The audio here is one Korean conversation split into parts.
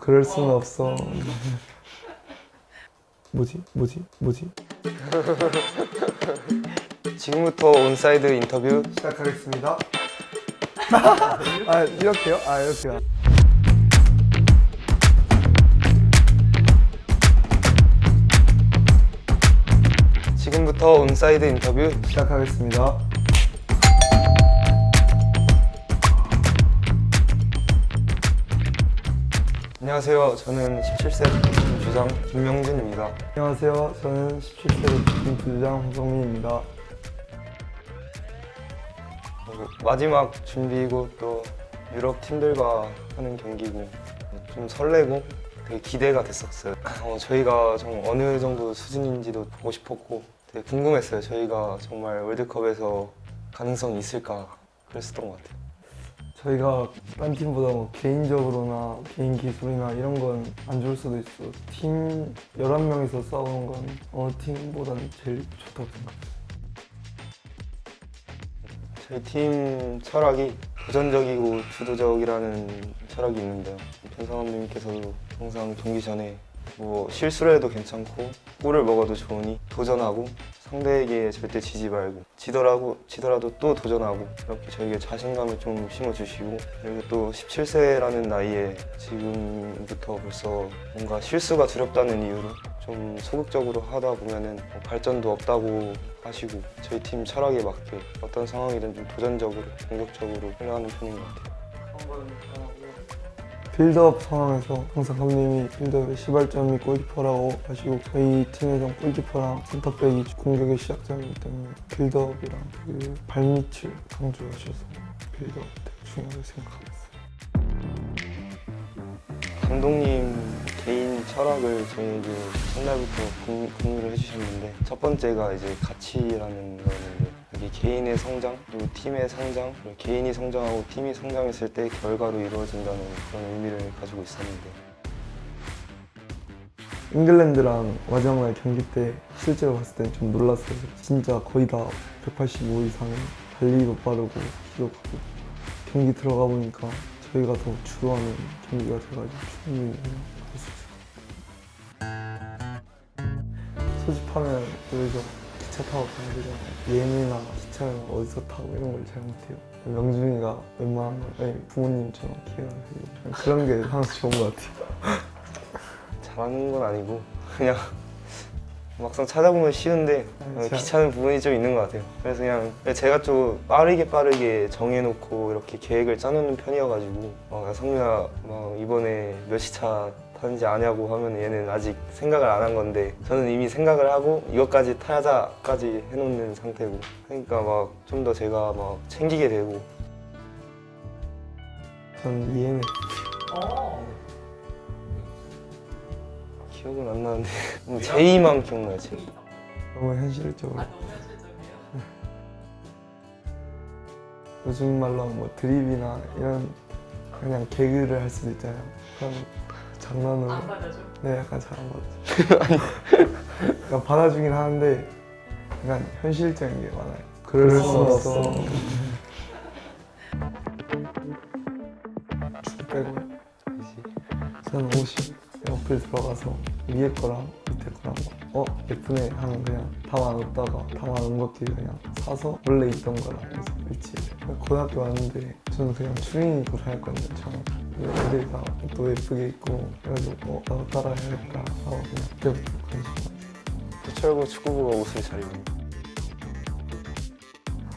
그럴 수는 없어. 뭐지? 뭐지? 뭐지? 지금부터 온사이드 인터뷰 시작하겠습니다. 아 이렇게요? 아 이렇게요. 지금부터 온사이드 인터뷰 시작하겠습니다. 안녕하세요. 저는 17세 주장 김명진입니다. 안녕하세요. 저는 17세 팀 부주장 홍성민입니다. 어, 마지막 준비이고 또 유럽 팀들과 하는 경기고 좀 설레고 되게 기대가 됐었어요. 어, 저희가 좀 어느 정도 수준인지도 보고 싶었고 되게 궁금했어요. 저희가 정말 월드컵에서 가능성이 있을까 그랬었던 것 같아요 저희가 딴 팀보다 뭐 개인적으로나 개인 기술이나 이런 건 안 좋을 수도 있어. 팀 11명이서 싸우는 건 어느 팀보다는 제일 좋다고 생각해요. 저희 팀 철학이 도전적이고 주도적이라는 철학이 있는데요. 변상원님께서도 항상 경기 전에 뭐 실수를 해도 괜찮고 골을 먹어도 좋으니 도전하고 상대에게 절대 지지 말고 지더라도 지더라도 또 도전하고 이렇게 저에게 자신감을 좀 심어주시고 그리고 또 17세라는 나이에 지금부터 벌써 뭔가 실수가 두렵다는 이유로 좀 소극적으로 하다 보면은 뭐 발전도 없다고 하시고 저희 팀 철학에 맞게 어떤 상황이든 좀 도전적으로 공격적으로 흘러가는 편인 것 같아요. 빌드업 상황에서 항상 감독님이 빌드업의 시발점이 골키퍼라고 하시고 저희 팀에서 골키퍼랑 센터백이 공격의 시작점이기 때문에 빌드업이랑 그 발밑을 강조하셔서 빌드업 되게 중요하게 생각하고 있어요. 감독님 개인 철학을 저희에게 첫날부터 공- 공유를 해주셨는데 첫 번째가 이제 가치라는 거였는데 이게 개인의 성장 그리고 팀의 성장 그리고 개인이 성장하고 팀이 성장했을 때 결과로 이루어진다는 그런 의미를 가지고 있었는데 잉글랜드랑 마지막 경기 때 실제로 봤을 때 좀 놀랐어요. 진짜 거의 다 185 이상의 달리기도 빠르고 키도 크고 경기 들어가 보니까 저희가 더 주도하는 경기가 돼가지고 충분히 할수 있어요. 소집하면 여기서 기차 타고 가야 되잖아요. 예매나 기차를 어디서 타고 이런 걸 잘 못해요. 명준이가 웬만한 걸 아니, 부모님처럼 되고 그런 게 항상 좋은 것 같아요. 잘하는 건 아니고 그냥 막상 찾아보면 쉬운데 어, 자. 귀찮은 부분이 좀 있는 것 같아요. 그래서 그냥 제가 좀 빠르게 빠르게 정해놓고 이렇게 계획을 짜놓는 편이어가지고 어, 야, 성민아 막 이번에 몇 시차 타는지 아냐고 하면 얘는 아직 생각을 안 한 건데 저는 이미 생각을 하고 이것까지 타자까지 해놓는 상태고 그러니까 막 좀 더 제가 막 챙기게 되고 전 ENF 기억은 안 나는데 뭐 제이만 현실적으로 아 너무 현실적이야. 요즘 말로 뭐 드립이나 이런 그냥 개그를 할 수도 있잖아요. 그런 장난으로 안 받아줘. 네 약간 잘 안 받아요. 그러니까 받아주긴 하는데 약간 현실적인 게 많아요. 그럴 수 없어. 축구 빼고 저는 50 어플 들어가서 위에 거랑 밑에 거랑 어 예쁘네 하면 그냥 담아 놓다가 담아 놓은 것들이 그냥 사서 원래 있던 거랑 해서 일치 고등학교 왔는데 저는 그냥 추리닝 입고 다녔거든요 처음 근 다또 예쁘게 입고 그래가지고 어 나도 따라해야겠다 하고 그냥 그때부터 관심 부철고 축구부가 옷을 잘 입는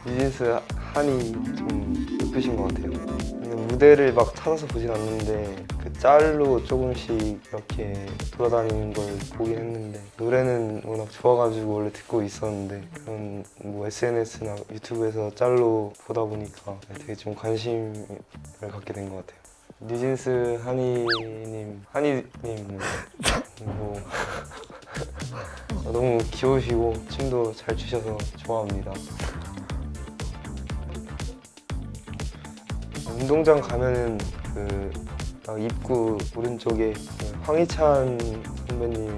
뉴진스 한이 좀 예쁘신 것 같아요. 무대를 막 찾아서 보진 않는데 그 짤로 조금씩 이렇게 돌아다니는 걸 보긴 했는데 노래는 워낙 좋아가지고 원래 듣고 있었는데 그런 뭐 SNS나 유튜브에서 짤로 보다 보니까 되게 좀 관심을 갖게 된 것 같아요 뉴진스 한이님 한이님 뭐 너무 귀여우시고 춤도 잘 추셔서 좋아합니다. 운동장 가면은 그딱 입구 오른쪽에 그 황희찬 선배님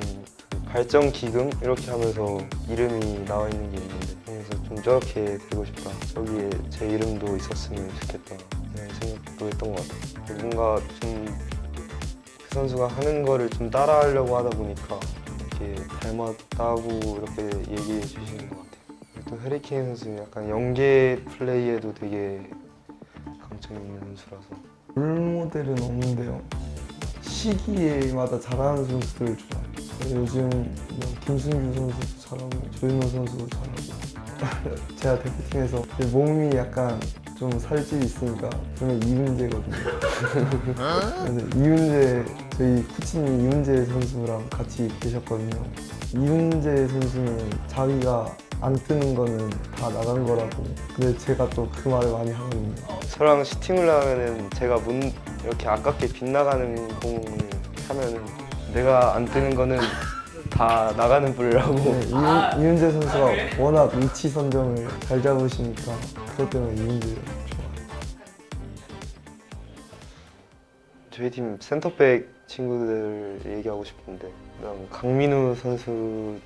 그 발전 기금 이렇게 하면서 이름이 나와 있는 게 있는데 그래서 좀 저렇게 되고 싶다. 저기에 제 이름도 있었으면 좋겠다. 이런 생각도 했던 것 같아요. 뭔가 좀 선수가 하는 거를 좀 따라하려고 하다 보니까 이렇게 닮았다고 이렇게 얘기해 주시는 것 같아요. 또 해리케인 선수 약간 연계 플레이에도 되게 강점이 있는 선수라서 롤모델은 없는데요. 시기에마다 잘하는 선수들을 좋아해요. 요즘 뭐 김승규 선수도 잘하고 조윤호 선수도 잘하고 제가 대표팀에서 제 몸이 약간 좀 살집이 있으니까 저는 이문재거든요. 그래서 이문재 저희 코치님 이문재 선수랑 같이 계셨거든요. 이문재 선수는 자기가 안 뜨는 거는 다 나간 거라고. 근데 제가 또 그 말을 많이 하거든요. 저랑 슈팅을 하면은 제가 문 이렇게 아깝게 빗나가는 공을 하면은 내가 안 뜨는 거는 다 나가는 불이라고 네, 이윤, 이윤재 선수가 워낙 위치 선정을 잘 잡으시니까 그것 때문에 이윤재 좋아요. 저희 팀 센터백 친구들 얘기하고 싶은데 그다음 강민우 선수는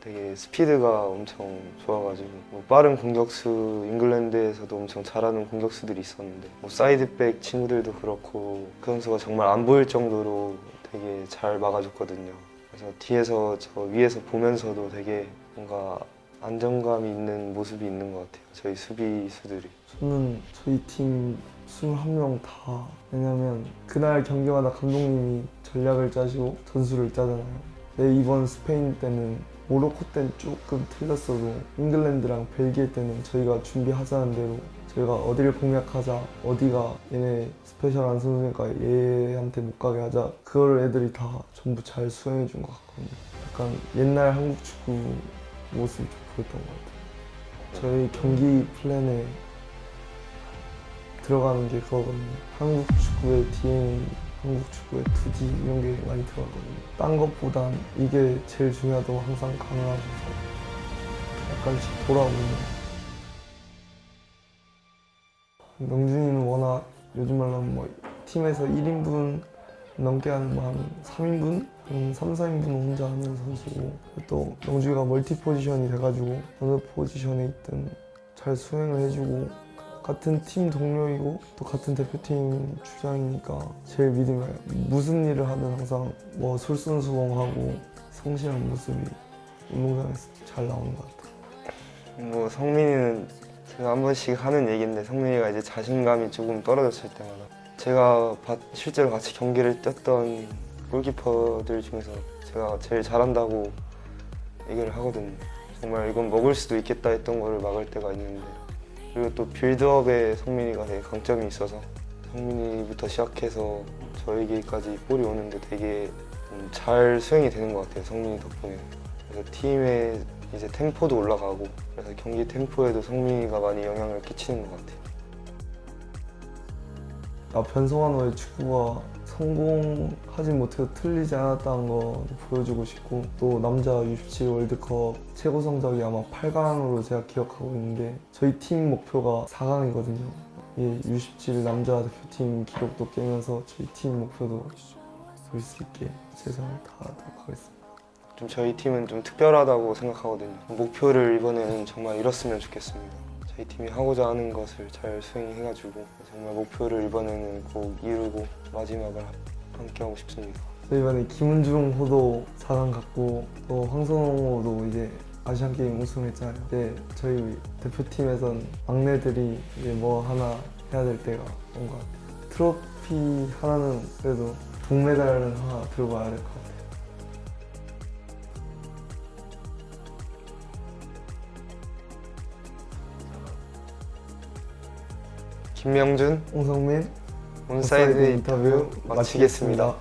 되게 스피드가 엄청 좋아가지고 뭐 빠른 공격수 잉글랜드에서도 엄청 잘하는 공격수들이 있었는데 뭐 사이드백 친구들도 그렇고 그 선수가 정말 안 보일 정도로 되게 잘 막아줬거든요. 그래서 뒤에서 저 위에서 보면서도 되게 뭔가 안정감이 있는 모습이 있는 것 같아요. 저희 수비수들이. 저는 저희 팀 21명 다 왜냐면 그날 경기마다 감독님이 전략을 짜시고 전술을 짜잖아요. 네, 이번 스페인 때는 모로코 때는 조금 틀렸어도 잉글랜드랑 벨기에 때는 저희가 준비하자는 대로 저희가 어디를 공략하자 어디가 얘네 스페셜한 선수니까 얘한테 못 가게 하자 그걸 애들이 다 전부 잘 수행해 준 것 같거든요. 약간 옛날 한국 축구 모습이 좀 보였던 것 같아요. 저희 경기 플랜에 들어가는 게 그거거든요. 한국 축구의 DNA, 한국 축구의 투지 이런 게 많이 들어가거든요. 딴 것보단 이게 제일 중요하다고 항상 강조하셔서 약간씩 돌아오는. 명준이는 워낙 요즘 말로 뭐 팀에서 1인분 넘게 하는 뭐 한 3인분? 한 3, 4인분 혼자 하는 선수고 또 명준이가 멀티 포지션이 돼가지고 어느 포지션에 있든 잘 수행을 해주고 같은 팀 동료이고 또 같은 대표팀 주장이니까 제일 믿음이. 무슨 일을 하든 항상 뭐 솔선수범하고 성실한 모습이 운동장에서 잘 나오는 것 같아요. 뭐 성민이는 제가 한 번씩 하는 얘기인데 성민이가 이제 자신감이 조금 떨어졌을 때마다 제가 바- 실제로 같이 경기를 뛰었던 골키퍼들 중에서 제가 제일 잘한다고 얘기를 하거든요. 정말 이건 먹을 수도 있겠다 했던 거를 막을 때가 있는데 그리고 또 빌드업에 성민이가 되게 강점이 있어서 성민이부터 시작해서 저에게까지 볼이 오는데 되게 좀잘 수행이 되는 것 같아요. 성민이 덕분에. 그래서 팀의 이제 템포도 올라가고 그래서 경기 템포에도 성민이가 많이 영향을 끼치는 것 같아요. 나 변성환호의 축구가 성공하지 못해도 틀리지 않았다는 거 보여주고 싶고 또 남자 U17 월드컵 최고 성적이 아마 8강으로 제가 기억하고 있는데 저희 팀 목표가 4강이거든요. 이 U17 남자 대표팀 기록도 깨면서 저희 팀 목표도 이룰 수 있게 최선을 다하도록 하겠습니다. 좀 저희 팀은 좀 특별하다고 생각하거든요. 목표를 이번에는 정말 이뤘으면 좋겠습니다. 저희 팀이 하고자 하는 것을 잘 수행해가지고 정말 목표를 이번에는 꼭 이루고 마지막을 함께 하고 싶습니다. 또 이번에 김은중 호도 4강 갔고 또 황선홍 호도 이제 아시안 게임 우승했잖아요. 근데 저희 대표팀에선 막내들이 이제 뭐 하나 해야 될 때가 온 것 같아요. 트로피 하나는 그래도 동메달은 하나 들고 와야 될 것 같아요. 김명준 홍성민 온사이드 인터뷰 마치겠습니다.